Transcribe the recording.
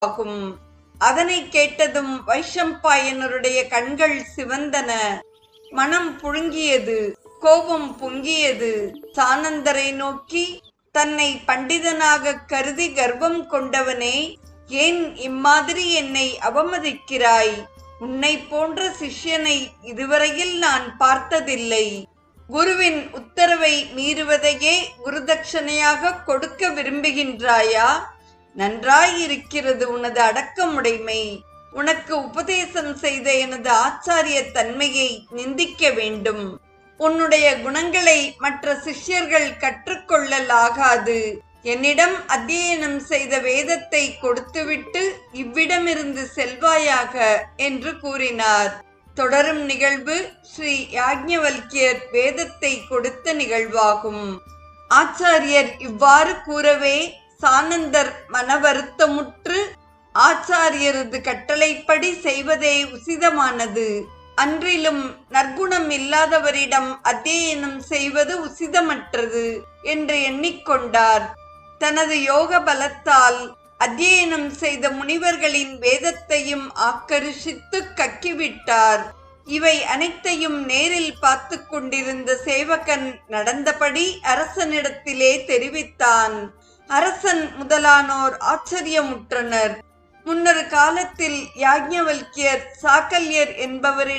ஆகும். அதனை கேட்டதும் வைஷம்பாயனருடைய கண்கள் சிவந்தன. மனம் புழுங்கியது கோபம் பொங்கியது. சானந்தரை நோக்கி தன்னை பண்டிதனாக கருதி கர்வம் கொண்டவனே ஏன் இம்மாதிரி என்னை அவமதிக்கிறாய்? உன்னை போன்ற சிஷ்யனை இதுவரையில் நான் பார்த்ததில்லை. குருவின் உத்தரவை மீறுவதையே குருதட்சணையாக கொடுக்க விரும்புகின்றாயா? நன்றாயிருக்கிறது உனது அடக்கமுடைமை. உனக்கு உபதேசம் செய்த எனது ஆச்சாரிய தன்மையை நிந்திக்க வேண்டும். உன்னுடைய குணங்களை மற்ற சிஷ்யர்கள் கற்றுக்கொள்ளலாகாது. என்னிடம் அத்தியனம் செய்த வேதத்தை கொடுத்துவிட்டு இவ்விடமிருந்து செல்வாயாக என்று கூறினார். தொடரும் நிகழ்வு ஸ்ரீ யாக்ஞவல்கியர் வேதத்தை கொடுத்த நிகழ்வாகும். ஆச்சாரியர் இவ்வாறு கூறவே சானந்தர் மன வருத்தமுற்று ஆச்சாரியரது கட்டளைப்படி செய்வதே உசிதமானது. அன்றிலும் நற்குணம் இல்லாதவரிடம் அத்தியனம் செய்வது உசிதமற்றது என்று எண்ணிக்கொண்டார். தனது யோக பலத்தால் அத்தியனம் செய்த முனிவர்களின் வேதத்தையும் ஆக்கர்ஷித்து கக்கிவிட்டார். இவை அனைத்தையும் நேரில் பார்த்து கொண்டிருந்த சேவகன் நடந்தபடி அரசனிடத்திலே தெரிவித்தான். அரசன் முதலானோர் ஆச்சரியமுற்றனர். முன்னொரு காலத்தில் யாக்ஞவல்கியர் சாக்கல்யர் என்பவரிடம்